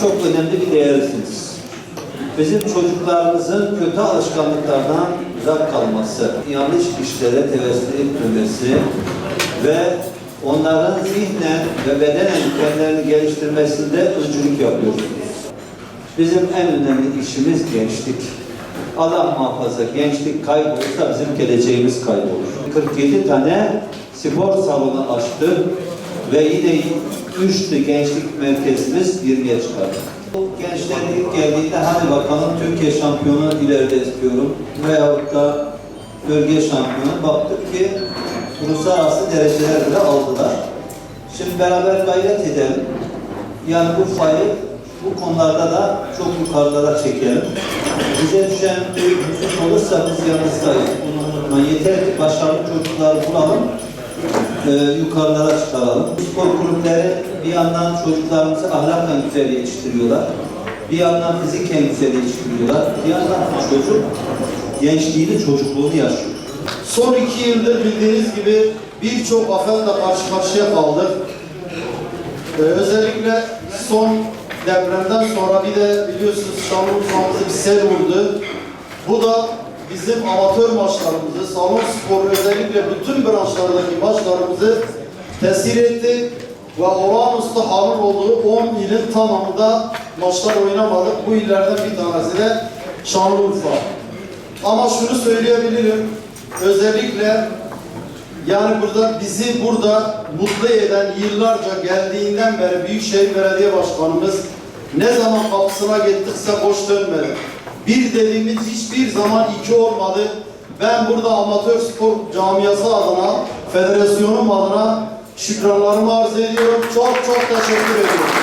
çok önemli bir değersiniz. Bizim çocuklarımızın kötü alışkanlıklardan uzak kalması, yanlış işlere tevessül etmemesi ve onların zihnen ve bedenen kendilerini geliştirmesinde öncülük yapıyorsunuz. Bizim en önemli işimiz gençlik. Allah muhafaza gençlik kaybolursa bizim geleceğimiz kaybolur. 47 tane spor salonu açtı ve yine 3 gençlik merkezimiz 20'ye çıkardı. Gençler ilk geldiğinde hadi bakalım Türkiye şampiyonu ileride istiyorum veyahut da bölge şampiyonu baktık ki uluslararası dereceler bile aldılar. Şimdi beraber gayret edelim. Yani bu fayı bu konularda da çok yukarılara çekelim. Bize düşen bir husus olursa biz yanınızdayız. Bunu unutmayın. Yeter ki başarılı çocuklar bulalım, e, yukarılara çıkaralım. Spor kulüpleri bir yandan çocuklarımızı ahlakla güzel yetiştiriyorlar. Bir yandan fiziken güzel yetiştiriyorlar. Bir yandan çocuk gençliğini, çocukluğunu yaşıyor. Son iki yıldır bildiğiniz gibi birçok afetle karşı karşıya kaldık. Ee, özellikle son depremden sonra bir de biliyorsunuz Şanlıurfa'mızı bir sel vurdu. Bu da bizim amatör maçlarımızı, salon spor özellikle bütün branşlardaki maçlarımızı tesir etti ve olağanüstü halin olduğu 10 ilin tamamında maçlar oynamadık. Bu illerden bir tanesi de Şanlıurfa. Ama şunu söyleyebilirim, özellikle yani burada bizi burada mutlu eden yıllarca geldiğinden beri Büyükşehir Belediye Başkanımız ne zaman kapısına gittikse boş dönmedi. Bir dediğimiz hiçbir zaman iki olmadı. Ben burada amatör spor camiası adına, federasyonum adına şükranlarımı arz ediyorum. Çok çok teşekkür ediyorum.